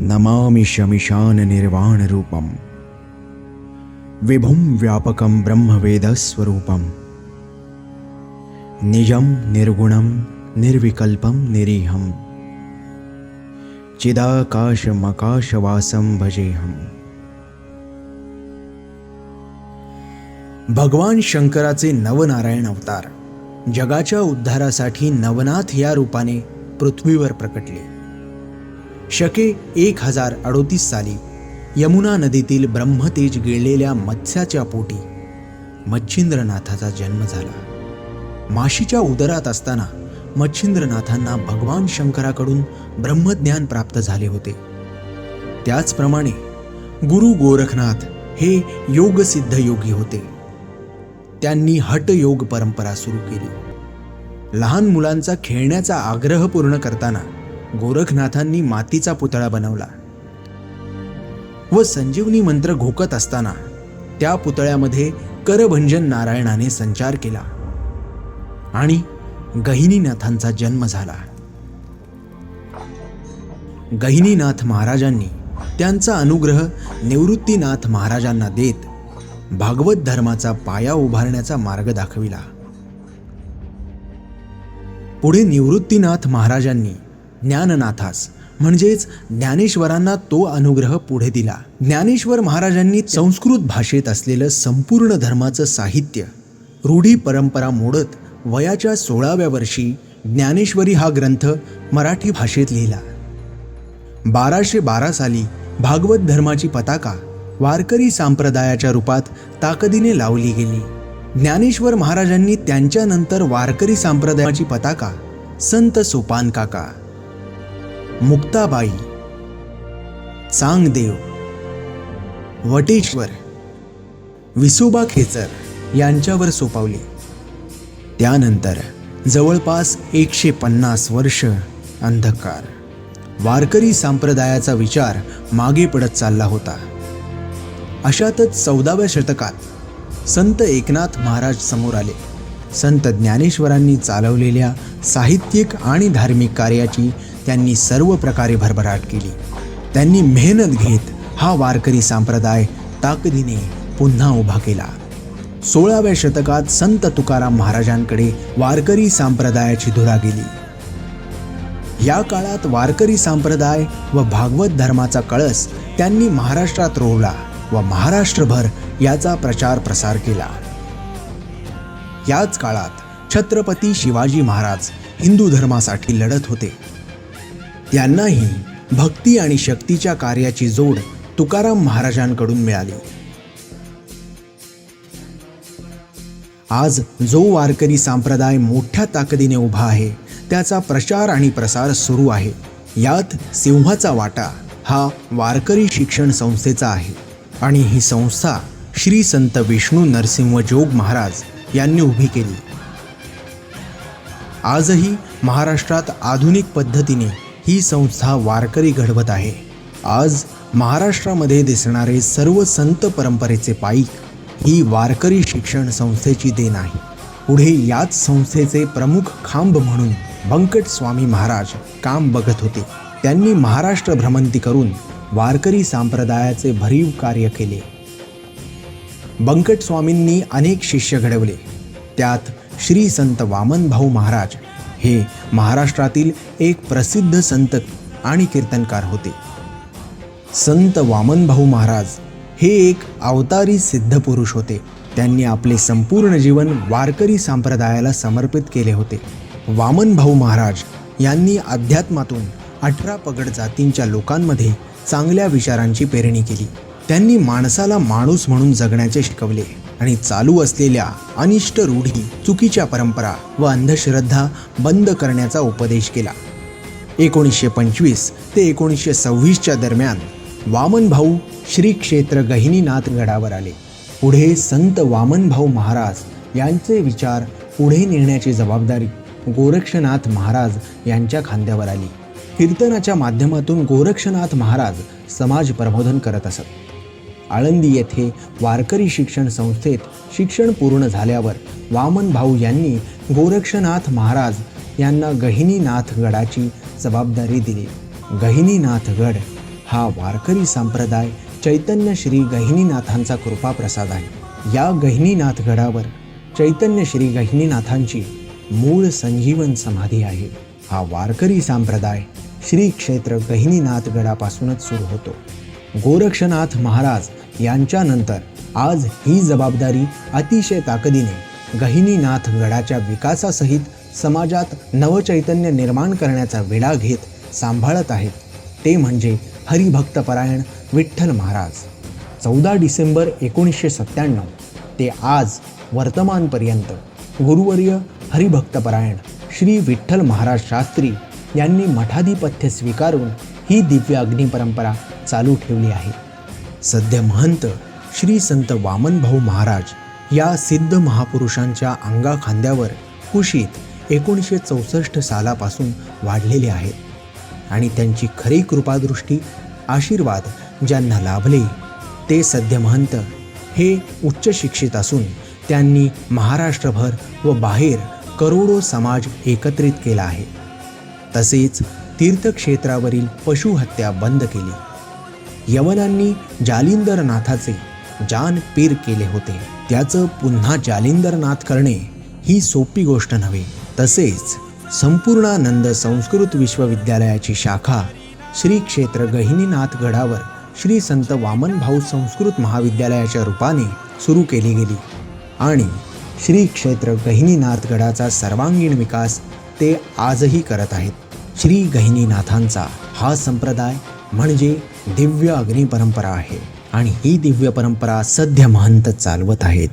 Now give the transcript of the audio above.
नमामि शमिशाननिर्वाणरूपं विभुं व्यापकं ब्रह्मवेदस्वरूपं निजं निर्गुणं निर्विकल्पं निरीहं चिदाकाशमकाशवासं भजेहम्। भगवान शंकराचे नवनारायण अवतार जगाच्या उद्धारासाठी नवनाथ या रूपाने पृथ्वीवर प्रकटले। शके एक हजार अडोतीस साली यमुना नदीतील ब्रह्मतेज गिळलेल्या मत्स्याच्या पोटी मच्छिंद्रनाथाचा जन्म झाला. माशीच्या उदरात असताना मच्छिंद्रनाथांना भगवान शंकराकडून ब्रह्मज्ञान प्राप्त झाले होते. त्याचप्रमाणे गुरु गोरखनाथ हे योगसिद्ध योगी होते. त्यांनी हटयोग परंपरा सुरू केली. लहान मुलांचा खेळण्याचा आग्रह पूर्ण करताना गोरखनाथांनी मातीचा पुतळा बनवला. व संजीवनी मंत्र घोकत असताना त्या पुतळ्यामध्ये करभंजन नारायणाने संचार केला. आणि गहिनीनाथांचा जन्म झाला. गहिनीनाथ महाराजांनी त्यांचा अनुग्रह निवृत्तीनाथ महाराजांना देत भागवत धर्माचा पाया उभारण्याचा मार्ग दाखविला. पुढे निवृत्तीनाथ महाराजांनी ज्ञाननाथास. म्हणजेच ज्ञानेश्वरांना तो अनुग्रह पुढे दिला. ज्ञानेश्वर महाराजांनी संस्कृत भाषेत असलेलं संपूर्ण धर्माचं साहित्य रूढी परंपरा मोडत वयाच्या सोळाव्या वर्षी ज्ञानेश्वरी हा ग्रंथ मराठी भाषेत लिहिला. बाराशे बारा साली भागवत धर्माची पताका वारकरी संप्रदायाच्या रूपात ताकदीने लावली गेली. ज्ञानेश्वर महाराजांनी त्यांच्यानंतर वारकरी संप्रदायाची पताका संत सोपान काका मुक्ताबाई चांगदेव वटेश्वर विसोबा खेचर यांच्यावर सोपावले. त्यानंतर जवळपास एकशे पन्नास वर्ष अंधकार. वारकरी संप्रदायाचा विचार मागे पडत चालला होता. अशातच चौदाव्या शतकात संत एकनाथ महाराज समोर आले. संत ज्ञानेश्वरांनी चालवलेल्या साहित्यिक आणि धार्मिक कार्याची त्यांनी सर्व प्रकारे भरभराट केली. त्यांनी मेहनत घेत हा वारकरी संप्रदाय ताकदीने पुन्हा उभा केला. सोळाव्या शतकात संत तुकाराम महाराजांकडे वारकरी संप्रदायाची धुरा गेली. या काळात वारकरी संप्रदाय व भागवत धर्माचा कळस त्यांनी महाराष्ट्रात रोवला व महाराष्ट्रभर याचा प्रचार प्रसार केला. याच काळात छत्रपती शिवाजी महाराज हिंदू धर्मासाठी लढत होते. त्यांनाही भक्ती आणि शक्तीच्या कार्याची जोड तुकाराम महाराजांकडून मिळाली. आज जो वारकरी संप्रदाय मोठ्या ताकदीने उभा आहे त्याचा प्रचार आणि प्रसार सुरू आहे. यात सिंहाचा वाटा हा वारकरी शिक्षण संस्थेचा आहे आणि ही संस्था श्री संत विष्णू नरसिंह जोग महाराज यांनी उभी केली. आजही महाराष्ट्रात आधुनिक पद्धतीने ही संस्था वारकरी घडवत आहे. आज महाराष्ट्रामध्ये दिसणारे सर्व संत परंपरेचे पाईक ही वारकरी शिक्षण संस्थेची देण आहे. पुढे याच संस्थेचे प्रमुख खांब म्हणून बंकट स्वामी महाराज काम बघत होते. त्यांनी महाराष्ट्र भ्रमंती करून वारकरी संप्रदायाचे भरीव कार्य केले. बंकट स्वामींनी अनेक शिष्य घडवले. त्यात श्री संत वामनभाऊ महाराज हे महाराष्ट्रातील एक प्रसिद्ध संत आणि कीर्तनकार होते. संत वामनभाऊ महाराज हे एक अवतारी सिद्ध पुरुष होते. त्यांनी आपले संपूर्ण जीवन वारकरी संप्रदायाला समर्पित केले होते. वामनभाऊ महाराज यांनी अध्यात्मातून अठरा पगड जातींच्या लोकांमध्ये चांगल्या विचारांची पेरणी केली. त्यांनी माणसाला माणूस म्हणून जगण्याचे शिकवले. आणि चालू असलेल्या अनिष्ट रूढी चुकीच्या परंपरा व अंधश्रद्धा बंद करण्याचा उपदेश केला. एकोणीसशे पंचवीस ते एकोणीसशे सव्वीसच्या दरम्यान वामनभाऊ श्री क्षेत्र गहिनीनाथ गडावर आले. पुढे संत वामनभाऊ महाराज यांचे विचार पुढे नेण्याची जबाबदारी गोरक्षनाथ महाराज यांच्या खांद्यावर आली. कीर्तनाच्या माध्यमातून गोरक्षनाथ महाराज समाज प्रबोधन करत असत. आळंदी येथे वारकरी शिक्षण संस्थेत शिक्षण पूर्ण झाल्यावर वामन भाऊ यांनी गोरक्षनाथ महाराज यांना गहिनीनाथ गडाची जबाबदारी दिली. गहिनीनाथ गड हा वारकरी संप्रदाय चैतन्य श्री गहिनीनाथांचा कृपाप्रसाद आहे. या गहिनीनाथ गडावर चैतन्य श्री गहिनीनाथांची मूळ संजीवन समाधी आहे. हा वारकरी संप्रदाय श्री क्षेत्र गहिनीनाथ गडापासूनच सुरू होतो. गोरक्षनाथ महाराज यांच्यानंतर आज ही जबाबदारी अतिशय ताकदीने गहिनीनाथ गडाच्या विकासासहित समाजात नवचैतन्य निर्माण करण्याचा विडा घेत सांभाळत आहेत. ते म्हणजे हरिभक्तपरायण विठ्ठल महाराज. चौदा डिसेंबर एकोणीसशे सत्त्याण्णव. ते आज वर्तमानपर्यंत गुरुवर्य हरिभक्तपरायण श्री विठ्ठल महाराज शास्त्री यांनी मठाधिपत्य स्वीकारून ही दिव्य अग्निपरंपरा चालू ठेवली आहे. सध्या महंत श्री संत वामनभाऊ महाराज या सिद्ध महापुरुषांच्या अंगाखांद्यावर कुशीत एकोणीसशे चौसष्ट सालापासून वाढलेले आहेत. आणि त्यांची खरी कृपादृष्टी आशीर्वाद ज्यांना लाभले ते सद्य महंत हे उच्च शिक्षित असून त्यांनी महाराष्ट्रभर व बाहेर करोडो समाज एकत्रित केला आहे. तसेच तीर्थक्षेत्रावरील पशुहत्या बंद केली. यवनांनी जालिंदरनाथाचे जान पीर केले होते. त्याचं पुन्हा जालिंदरनाथ करणे ही सोपी गोष्ट नव्हे. तसेच संपूर्णानंद संस्कृत विश्वविद्यालयाची शाखा श्री क्षेत्र गहिनीनाथ गडावर श्री संत वामनभाऊ संस्कृत महाविद्यालयाच्या रूपाने सुरू केली गेली. आणि श्री क्षेत्र गहिनीनाथ गडाचा सर्वांगीण विकास ते आजही करत आहेत. श्री गहिनीनाथांचा हा संप्रदाय म्हणजे दिव्य अग्निपरंपरा आहे. आणि ही दिव्य परंपरा सध्या महंत चालवत आहेत.